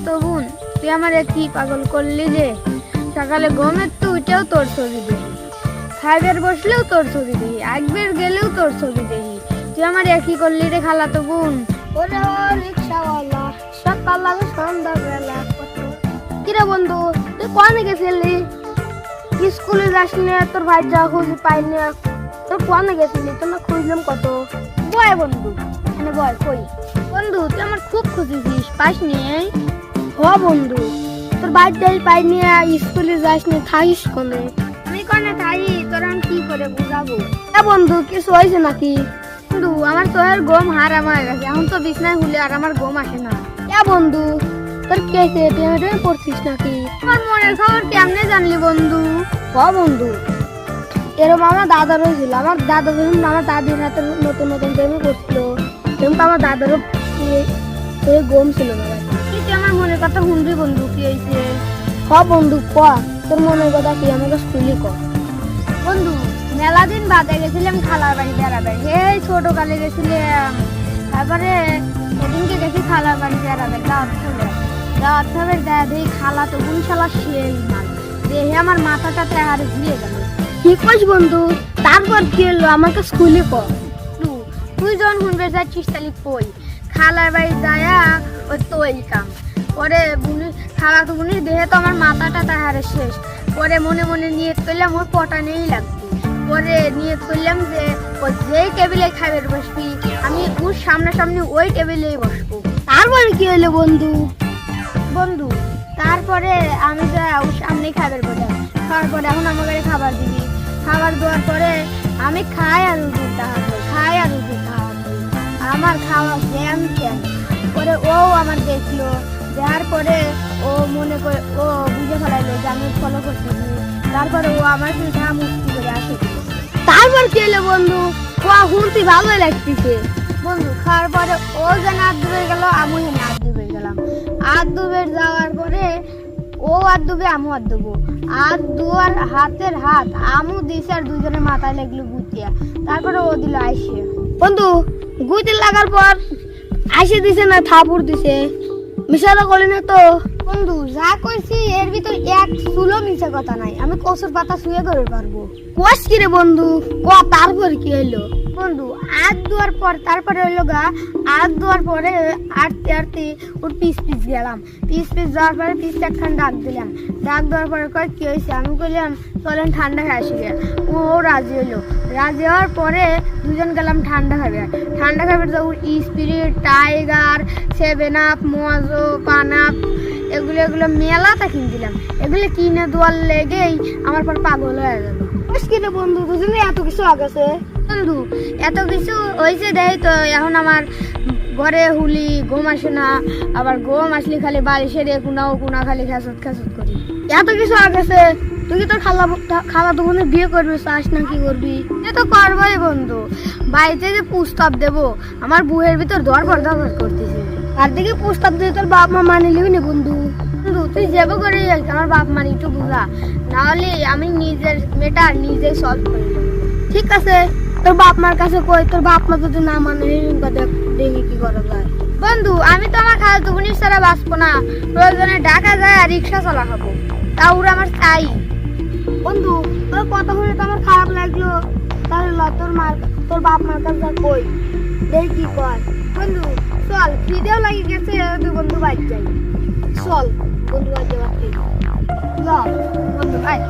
খালাতো বোন তুই আমার কি পাগল করলি রে সকালে গমের তো উঠেও তোর ছবি দেখি। খাইবের বসলেও তোর ছবি দেখি। একবার গেলেও তোর ছবি দেখি। তুই আমার একই করলি রে খালাতো বোন ওরে ও রিক্সাওয়ালা, সকাল লাগে সন্ধ্যাবেলা বন্ধু, তুই কোয়ানে গেছিলি? স্কুলে যাস না, তোর ভাই যা খুঁজি পাইনি তোর কোয়ানে গেছিলি? তোর খুঁজলাম কত? বয় বন্ধু। এখানে বয়, কই? বন্ধু, তুই আমার খুব খুশি খুঁজেছিস পাইসনি হ বন্ধু। তোর বাড়িটাই পাইনি স্কুলে যাস নি, থাকিস কোনে আমি কোনে থাই তোর আমি কি করে বুঝাবো? হ্যাঁ বন্ধু, কিছু হয়েছে নাকি? বন্ধু, আমার তোর গম হার আমার গেছে, এখন তো বিছনায় হুলে আর আমার গম আসে না। হ্যাঁ বন্ধু, তোর কে টেনে টেনে পড়ছিস নাকি? আমার মনের খবর কেমনে জানলি বন্ধু? হ বন্ধু এরকম আমার দাদারও ছিল আমার দাদা যখন আমার দাদির হাতে নতুন নতুন প্রেমে করছিল। সেরকম আমার দাদারও গম ছিল না। কিন্তু আমার মনের কথা শুনবি বন্ধু কি হয়েছে? হ বন্ধু ক। তোর মনের কথা কি আমাকে স্কুলে ক। বন্ধু মেলা দিন বাদে গেছিলাম খালার বাড়ি বেড়াবে এই ছোট কালে গেছিলাম। তারপরে সেদিনকে গেছি খালার বাড়ি বেড়াবে দাওয়াত খাবে দাওয়াত খাবে দেয় খালা তো গুনশালা সেই মাল। দেখে আমার মাথাটা তেহারে ঘুরিয়ে গেল। কি কইস বন্ধু তারপর কি হলো? আমাকে স্কুলে ক। তুই যখন শুনবে যাচ্ছিস তাহলে কই? খালার বাড়ি যায়া ওই তৈল কাম। পরে বুনি, খালা তো বুনি দেহে তো আমার মাথাটা তাহারে শেষ। পরে মনে মনে নিয়ে করলাম, ওর পটা নেই লাগবে। পরে নিয়ে করলাম যে, ও যেই টেবিলে খাবার বসবি, আমি ওর সামনাসামনি ওই টেবিলেই বসবো। তারপরে কি হলো বন্ধু? বন্ধু, তারপরে আমি যা ওর সামনে খাবার বসে খাওয়ার পরে এখন আমাকে খাবার দিবি। খাবার দেওয়ার পরে আমি খাই আর তাহার খাই আর তাহার আমার খাওয়া জ্যাম জ্যাম পরে ও আমার দেখল দেওয়ার পরে ও মনে করে ও বুঝে ফেলাইলো যে আমি ফলো করতেছি তারপরে ও আমার ঘা মুক্তি করে আসে। তারপর কি হলো বন্ধু? ও শুনতে ভালোই লাগতেছে। বন্ধু খাওয়ার পরে ও যেন হাত ডুবে গেল আমি যেন হাত ডুবে গেলাম। হাত ডুবে যাওয়ার পরে ও আর দুবে, আমু আর দুবো। আর দুয়ার হাতের হাত, আমু দিছে আর দুজনের মাথায় লাগল গুতিয়া তারপরে ও দিল আইসে। বন্ধু গুতি লাগার পর আইসে দিছে না, থাপুর দিছে। মিশালা কলিনে তো? বন্ধু, যা কইছি, এর ভিতর এক চুলো মিশে কথা নাই। আমি কসুর পাতা শুয়ে করে পারব। কোয়াস কি রে বন্ধু? ক, তারপর কি হইল? বন্ধু আট দুয়ার পর, তারপরে হইল গা আট দুয়ার পরে আটতে আটতে ওর পিস পিস গেলাম। পিস পিস যাওয়ার পরে পিস একখান ডাক দিলাম। ডাক দেওয়ার পরে কয়, কি হয়েছে আমি কইলাম, চলেন ঠান্ডা খাই আসি। ও রাজি হইল। রাজি হওয়ার পরে দুজন গেলাম ঠান্ডা খাবে ঠান্ডা খাবে তো Sprite Tiger seven up Mojo পানাপ এগুলো এগুলো মেলাতে কিনছিলাম। এগুলো কিনে দেওয়ার লেগেই আমার পর পাগল হয়ে গেল। কিনে বন্ধু দুজনে এত কিছু আগেছে। বন্ধু এত কিছু হয়েছে দেয় তো এখন আমার ঘরে হুলি ঘুম আসে না। আবার ঘুম আসলে খালি বালিশের এ কুনা ও কুনা খালি খেসত খেসত করি। এত কিছু আগেছে। তুই তোর খালা খালা তো বোনের বিয়ে করবি চাস না কি করবি? এ তো করবোই বন্ধু। বাড়িতে যে প্রস্তাব দেব, আমার বুয়ের ভিতর দরবার দরবার করতেছে। আর দিকে প্রস্তাব দিয়ে তোর বাপ মা মানে নিবি না বন্ধু। বন্ধু, তুই যাব করে যাস, আমার বাপ মানে একটু বুঝা। নাহলে আমি নিজের মেয়েটা নিজেই সলভ করে ঠিক আছে, তোর বাপ মার কাছে কই, তোর বাপ মা যদি না মানে দেখি কি করা যায়। বন্ধু, আমি তো আমার খালাতো বোনের ছাড়া বাঁচবো না। প্রয়োজনে ঢাকা যায় আর রিক্সা চালা খাব। তা ওরা আমার চাই। বন্ধু, তোর কথা শুনে তো আমার খারাপ লাগল? তাহলে ল তোর মার, তোর বাপ মার কাছে কই। দেখি কি কর বন্ধু, চল, খিদেও লাগি গেছে তুই বন্ধু বাইক যাই। চল, বন্ধু বাইক যাওয়া ল, বন্ধু বাইক